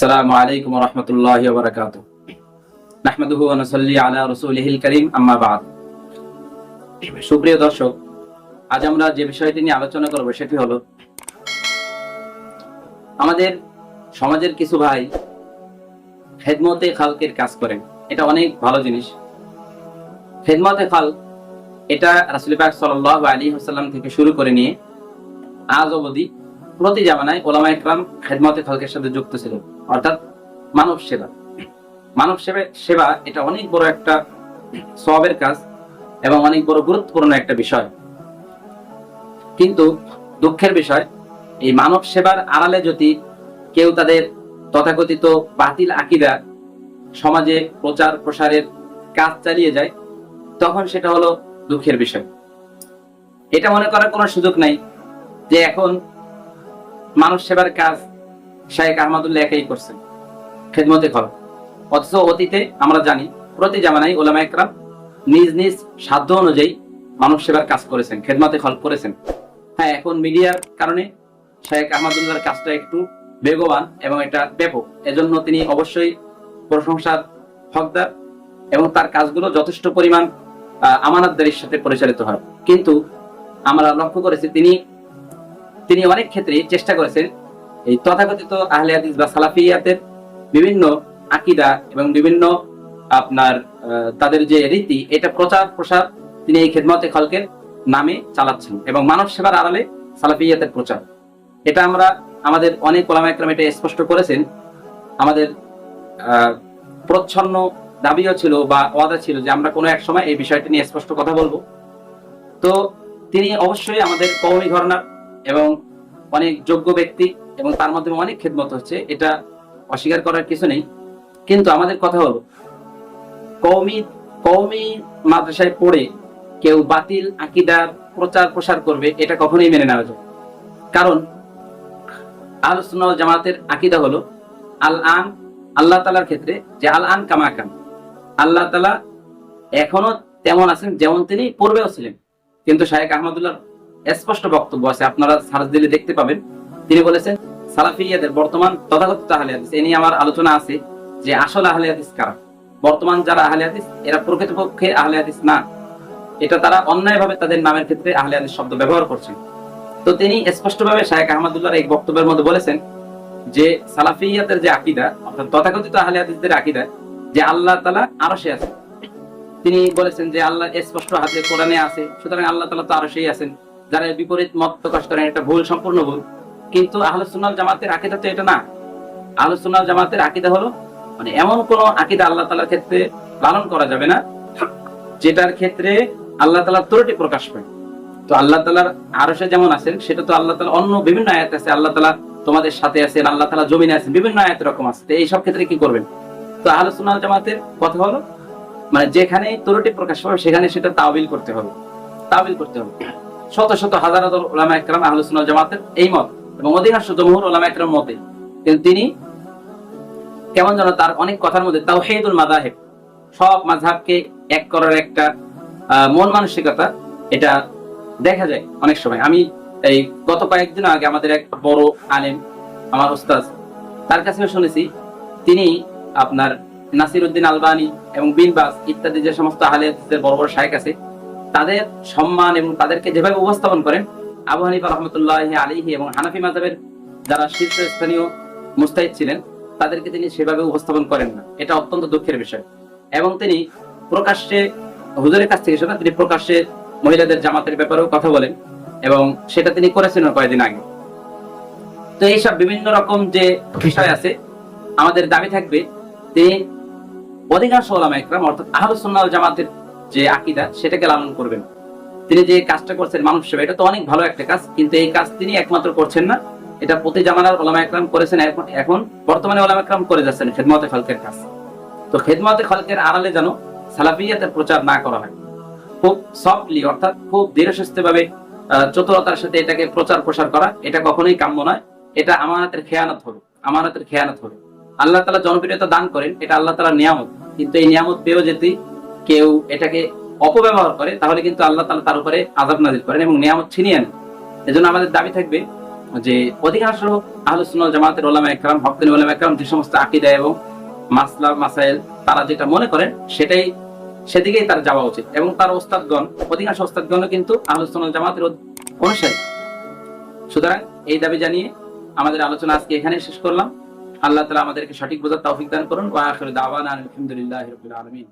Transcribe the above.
আসসালামু আলাইকুম রহমতুল্লাহ সমাজের কিছু ভাই খালকের কাজ করেন। এটা অনেক ভালো জিনিস। খেদমতে খাল, এটা রাসূল পাক থেকে শুরু করে নিয়ে আজ অবধি প্রতি জামানায় ওলামা একরাম খেদমতে খালকের সাথে যুক্ত ছিল অর্থাৎ মানব সেবা। মানব সেবা সেবা এটা অনেক বড় একটা সবের কাজ এবং অনেক বড় গুরুত্বপূর্ণ একটা বিষয়। কিন্তু দুঃখের বিষয়, এই মানব সেবার আড়ালে যদি কেউ তাদের তথাকথিত বাতিল আকিদা সমাজে প্রচার প্রসারের কাজ চালিয়ে যায়, তখন সেটা হলো দুঃখের বিষয়। এটা মনে করার কোনো সুযোগ নাই যে এখন মানব সেবার কাজ শাহেক আহমদুল্লাহ একাই করছেন। খেদমতে খল অথচ অতীতে আমরা জানি, প্রতি জামানায় ওলামা একরাম নিজ নিজ সাধ্য অনুযায়ী মানব সেবার কাজ করেছেন, খেদমতে খল করেছেন। হ্যাঁ এখন মিডিয়ার কারণে শাহেক আহমদুল্লাহর কাজটা একটু বেগবান এবং এটা ব্যাপক। এজন্য তিনি অবশ্যই প্রশংসার হকদার এবং তার কাজগুলো যথেষ্ট পরিমাণ আমানতদারির সাথে পরিচালিত হয়। কিন্তু আমরা লক্ষ্য করেছি তিনি তিনি অনেক ক্ষেত্রে চেষ্টা করেছেন এই তথাকথিত আহলে হাদিস বা সালাফিয়াতের বিভিন্ন আকিদা এবং বিভিন্ন আপনার তাদের যে রীতি, এটা প্রচার প্রসার তিনি এই খেদমতে খলকের নামে চালাচ্ছেন এবং মানব সেবার আড়ালে সালাফিয়াতের প্রচার। এটা আমরা, আমাদের অনেক ওলামা একরাম এটা স্পষ্ট করেছেন। আমাদের প্রচ্ছন্ন দাবিও ছিল বা ওয়াদা ছিল যে আমরা কোনো এক সময় এই বিষয়টি নিয়ে স্পষ্ট কথা বলব। তো তিনি অবশ্যই আমাদের কওমি ঘরনার এবং অনেক যোগ্য ব্যক্তি এবং তার মাধ্যমে অনেক খেদমত হচ্ছে, এটা অস্বীকার করার কিছু নেই। কিন্তু আমাদের কথা হলো, কওমি কওমি মাদ্রাসায় পড়ে কেউ বাতিল আকিদার প্রচার প্রসার করবে, এটা কখনোই মেনে নেওয়া যায় কারণ আলোচনা জামাতের আকিদা হলো আল আন আল্লাহ তালার ক্ষেত্রে যে আল আন কামাকান আল্লাহ তালা এখনও তেমন আছেন যেমন তিনি পূর্বেও ছিলেন। কিন্তু শাহেক আহমদুল্লাহ স্পষ্ট বক্তব্য আছে, আপনারা সার্চ দিলে দেখতে পাবেন। তিনি বলেছেন, সালাফিয়াদের বর্তমান তথাকথিত আহলে হাদিস, এ নিয়ে আমার আলোচনা আছে যে আসল আহলে হাদিস কারা? বর্তমান যারা আহলে হাদিস, এরা প্রকৃতপক্ষে আহলে হাদিস না। এটা তারা অন্যায়ভাবে তাদের নামের ক্ষেত্রে আহলে হাদিস শব্দ ব্যবহার করছেন। তো তিনি স্পষ্টভাবে শাহেক আহমদুল্লাহর এই বক্তব্যের মধ্যে বলেছেন যে সালাফিয়াতের যে আকিদা, অর্থাৎ তথাকথিত আহলে হাদিসদের আকিদা, যে আল্লাহ তালা আরও সে আছে তিনি বলেছেন যে আল্লাহ স্পষ্ট হাতে কোরআনে আছে, সুতরাং আল্লাহ তালা তো আরও সেই আছেন। যারা বিপরীত মত প্রকাশ করেন, এটা ভুল, সম্পূর্ণ ভুল। কিন্তু আহলুসুন্নাল জামাতের আকিদা তো এটা না। আহলুসুন্নাল জামাতের আকিদা হলো মানে এমন কোন আকিদা আল্লাহ তালার ক্ষেত্রে লালন করা যাবে না, যেটার ক্ষেত্রে আল্লাহ তালার ত্রুটি প্রকাশ পায়। তো আল্লাহ তালার আরও সে যেমন আছেন, সেটা তো আল্লাহ তালা অন্য বিভিন্ন আয়াত আছে, আল্লাহ তালা তোমাদের সাথে আছেন, আল্লাহ তালা জমিনে আছেন, বিভিন্ন আয়াত রকম আছে। তো এইসব ক্ষেত্রে কি করবেন? তো আহলুসুন্নাল জামাতের কথা হলো মানে যেখানে ত্রুটি প্রকাশ পাবে, সেখানে সেটা তাওবিল করতে হবে। তাওবিল করতে হবে। শত শত হাজার হাজার ওলামা একরাম আহলে সুন্নাহ জামাতের এই মত এবং অধিকাংশ জমহুর ওলামা একরাম মতে কিন্তু তিনি কেমন যেন তার অনেক কথার মধ্যে তাওহীদুল মাযাহিব, সব মাযহাবকে এক করার একটা মন মানসিকতা, এটা দেখা যায় অনেক সময়। আমি এই গত কয়েকদিন আগে আমাদের এক বড় আলেম, আমার উস্তাদ তার কাছে শুনেছি, তিনি আপনার নাসির উদ্দিন আলবানি এবং বিন বাস ইত্যাদি যে সমস্ত আহলে বড় বড় শায়েখ আছে তাদের সম্মান এবং তাদেরকে যেভাবে উপস্থাপন করেন, আবু হানিফা রহমতুল্লাহ আলিহি এবং হানাফি মাজাবের যারা শীর্ষস্থানীয় মুস্তাহিদ ছিলেন, তাদেরকে তিনি সেভাবে উপস্থাপন করেন না। এটা অত্যন্ত দুঃখের বিষয়। এবং তিনি প্রকাশ্যে, হুজুরের কাছ থেকে শোনা তিনি প্রকাশ্যে মহিলাদের জামাতের ব্যাপারেও কথা বলেন এবং সেটা তিনি করেছেন কয়েকদিন আগে। তো এইসব বিভিন্ন রকম যে বিষয় আছে, আমাদের দাবি থাকবে, তিনি অধিকাংশ ওলামা একরাম অর্থাৎ আহলুসুন্নাহ জামাতের যে আকিদা, সেটাকে লালন করবেন। তিনি যে কাজটা করছেন মানব সেবা এটা তো অনেক ভালো একটা কাজ, কিন্তু এই কাজ তিনি একমাত্র করছেন না। এটা প্রতি জামানার ওলামা একরাম করেছেন, এখন এখন বর্তমানে ওলামা একরাম করে যাচ্ছেন খেদমতে খালকের কাজ। তো খেদমতে খালকের আড়ালে যেন সালাফিয়াতের প্রচার না করা হয়। খুব সফটলি অর্থাৎ খুব ধীরসুস্থ ভাবে চতুরতার সাথে এটাকে প্রচার প্রসার করা, এটা কখনোই কাম্য নয়। এটা আমানতের খেয়ানত হবে, আমানতের খেয়ানত হবে। আল্লাহ তালা জনপ্রিয়তা দান করেন, এটা আল্লাহ তালা নিয়ামত। কিন্তু এই নিয়ামত পেয়েও যদি কেউ এটাকে অপব্যবহার করে, তাহলে কিন্তু আল্লাহ তালা তার উপরে আজাব নাজিল করেন এবং নিয়ামত ছিনিয়ে আনেন এজন্য আমাদের দাবি থাকবে যে অধিকাংশ আহলুসুল জামাতের ওলামা একরাম হকানি ওলামা একরাম যে সমস্ত আকিদা এবং মাসলা মাসাইল তারা যেটা মনে করেন, সেটাই, সেদিকেই তার যাওয়া উচিত। এবং তার ওস্তাদগণ, অধিকাংশ ওস্তাদগণও কিন্তু আহলুসুল জামাতের অনুসারী। সুতরাং এই দাবি জানিয়ে আমাদের আলোচনা আজকে এখানে শেষ করলাম। আল্লাহ তালা আমাদেরকে সঠিক বোঝার তৌফিক দান করুন। ওয়া আখিরু দাওয়ানা আলহামদুলিল্লাহি রাব্বিল আলামিন।